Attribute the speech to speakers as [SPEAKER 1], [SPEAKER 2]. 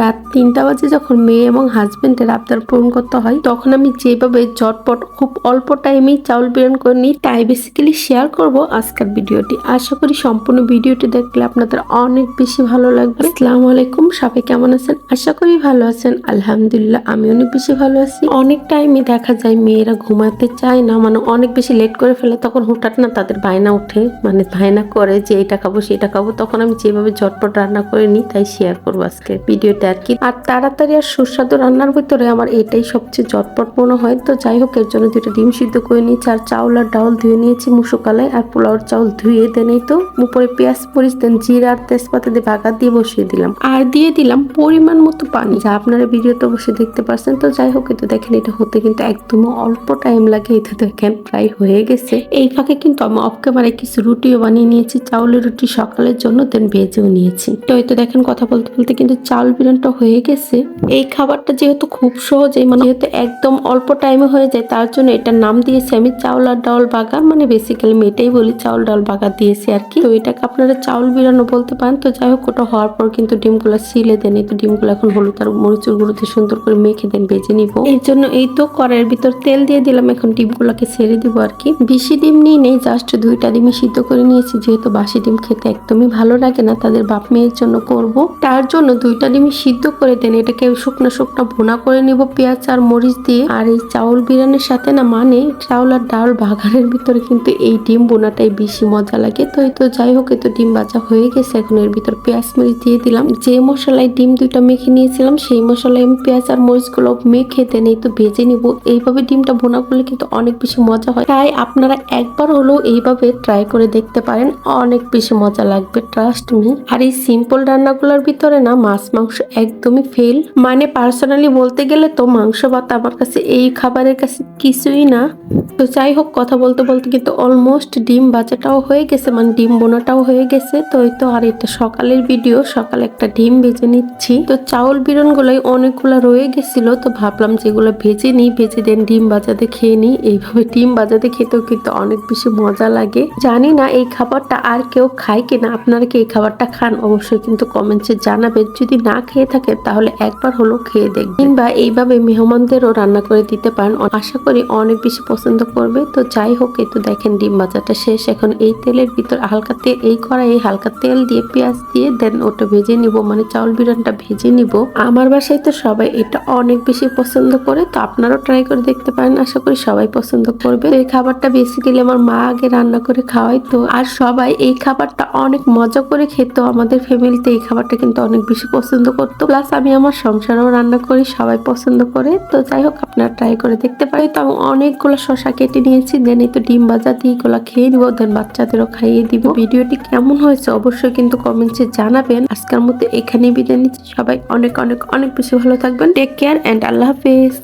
[SPEAKER 1] রাত তিনটা বাজে যখন মেয়ে এবং হাজবেন্ডের আবদার পূরণ করতে হয়, তখন আমি যেভাবে ঝটপট খুব অল্প টাইমেই চাউল বিরিয়ানি করে নিই, তাই বেসিক্যালি শেয়ার করব আজকের ভিডিওটি। আশা করি সম্পূর্ণ ভিডিওটি দেখলে আপনাদের অনেক বেশি ভালো লাগবে। আসসালামু আলাইকুম। সবাই কেমন আছেন? আশা করি ভালো আছেন। আলহামদুলিল্লাহ আমি অনেক বেশি ভালো আছি। অনেক টাইমে দেখা যায় মেয়েরা ঘুমাতে চায় না মানে অনেক বেশি লেট করে ফেলে, তখন হঠাৎ না তাদের বায়না ওঠে মানে বায়না করে যে এটা খাব, সেটা খাব, তখন আমি যেভাবে ঝটপট রান্না করে নিই, তাই শেয়ার করব আজকে ভিডিওটা আর কি। আর তাড়াতাড়ি আর সুস্বাদু রান্নার ভিতরে আমার এটাই সবচেয়ে ঝটপট মনে হয়। তো যাই হোক, এর জন্য দুটো ডিম সিদ্ধ করে নিয়েছি, আর চাউল আর ডাউল ধুয়ে নিয়েছি মুসুকালায় আর পোলাওর চাউল ধুয়ে দেনেই তো। উপরে পেঁয়াজ, মরিচ, দেন জিরা, আর তেজপাতা দিয়ে ভাগা দিয়ে বসিয়ে দিলাম। আর দিয়ে দিলাম পরিমাণ মতো পানি। যা আপনারা ভিডিওতে অবশ্যই দেখতে পাচ্ছেন তো যাই হোক, এটা দেখেন, এটা হতে কিন্তু একদম অল্প টাইম লাগে। এটা দেখেন, প্রায় হয়ে গেছে। এই ফাঁকে কিন্তু আমি অফ ক্যামেরায় কিছু রুটিও বানিয়ে নিয়েছি। চাউলের রুটি সকালের জন্য দেন ভেজেও নিয়েছি। তো এই তো দেখেন, কথা বলতে বলতে কিন্তু চাউল বিরিয়ানিটা হয়ে গেছে। এই খাবারটা যেহেতু খুব সহজে মানে যেহেতু একদম অল্প টাইমে হয়ে যায়, তার জন্য এটার নাম দিয়েছি আমি চাউল আর ডাউল বাগা মানে বেসিক্যালি আমি এটাই বলি, চাউল ডাউল বাগা দিয়েছি আর কি। তো এটাকে আপনারা চাউল বিরানো বলতে পারেন। তো যাই হোক, ওটা হওয়ার পর কিন্তু ডিমগুলো সিলে দেন। এই তো ডিমগুলো এখন হলুদ আর মরিচুর গুঁড়োতে সুন্দর করে মেখে দেন ভেজে নিব। এর জন্য এই তো কড়াইয়ের ভিতর তেল দিয়ে দিলাম, এখন ডিমগুলোকে ছেড়ে দিব আর কি। বেশি ডিম নিয়ে নেই, জাস্ট দুইটা ডিমই সিদ্ধ করে নিয়েছি, যেহেতু বাসি ডিম খেতে একদমই ভালো লাগে না, তাদের বাপ মেয়ের জন্য করব। তার জন্য দুইটা ডিমই সিদ্ধ করে দেন, এটাকে শুকনো শুকনো ভুনা করে নিব পেঁয়াজ আর মরিচ দিয়ে। আর এই চাউল বিরিয়ানির সাথে না মানে চাউল আর ডাল বাগানের ভিতরে কিন্তু এই ডিম বোনাটাই বেশি মজা লাগে। তো এই তো যাই হোক তো ডিম ভাজা হয়ে গেছে, এখন এর ভিতর পেঁয়াজ মরিচ দিয়ে দিলাম। যে মশলায় ডিম দুইটা মেখে নিয়েছিলাম, সেই মশলায় আমি পেঁয়াজ আর মরিচগুলো মেখে দেন, এই তো ভেজে নিব। এইভাবে ডিমটা বোনা করলে কিন্তু অনেক বেশি মজা হয়। তাই আপনারা একবার হলেও এইভাবে ট্রাই করে দেখতে পারেন, অনেক বেশি মজা লাগবে ট্রাস্ট মি আর এই সিম্পল রান্নাগুলোর ভিতরে না, মাছ, মাংস একদমই ফেল মানে পার্সোনালি বলতে গেলে তো মাংস ভাত আমার কাছে এই খাবারের কাছে কিছুই না। তো যাই হোক, কথা বলতে বলতে কিন্তু অলমোস্ট ডিম বাজাটাও হয়ে গেছে মানে ডিম বোনাটাও হয়ে গেছে। তো এই তো, আর এটা সকালের ভিডিও সকালে একটা ডিম ভেজে নিচ্ছি। তো চাউল বিরন গুলোই অনেকগুলো রয়ে গেছিল, তো ভাবলাম যেগুলো ভেজে নিই, ভেজে দেন ডিম বাজাতে খেয়ে নিই। এইভাবে ডিম বাজাতে খেতেও কিন্তু অনেক বেশি মজা লাগে। জানি না এই খাবারটা আর কেউ খায় কিনা, আপনারা কি এই খাবারটা খান? অবশ্যই কিন্তু কমেন্টসে জানাবেন। যদি না খেয়ে থাকে তাহলে একবার হলো খেয়ে দেখবেন। কিংবা এইভাবে মেহমানদেরও রান্না করে দিতে পারেন। আশা করি অনেক বেশি পছন্দ করবে। তো যাই হোক, এই তো দেখেন ডিম ভাজাটা শেষ। এখন এই তেলের ভিতর হালকা তেল, এই কড়াইয়ে হালকা তেল দিয়ে পেঁয়াজ দিয়ে, দেন ওটা ভেজে নিব মানে চাউল বিরানটা ভেজে নিব। আমার বাসায় তো সবাই এটা অনেক বেশি পছন্দ করে, তো আপনারাও ট্রাই করে দেখতে পারেন, আশা করি সবাই পছন্দ করবে। এই খাবারটা বেসিক্যালি আমার মা আগে রান্না করে খাওয়াই তো আর সবাই এই খাবারটা অনেক মজা করে খেত, আমাদের ফ্যামিলিতে এই খাবারটা কিন্তু অনেক বেশি পছন্দ করতো। প্লাস আমি আমার সংসারেও রান্না করি, সবাই পছন্দ করে, তো যাই হোক, আপনারা ট্রাই করে দেখতে পারি তো আমি অনেকগুলো শশা কেটে নিয়েছি দেন এই তো ডিম ভাজা, দিয়ে এগুলো খেয়ে দিব দেন বাচ্চাদেরও খাইয়ে দিব। ভিডিওটি কেমন হয়েছে অবশ্যই কিন্তু কমেন্টসে জানাবেন। আজকের মতো এখানেই বিদায় নিচ্ছি। সবাই অনেক অনেক অনেক বেশি ভালো থাকবেন। টেক কেয়ার অ্যান্ড আল্লাহ হাফেজ।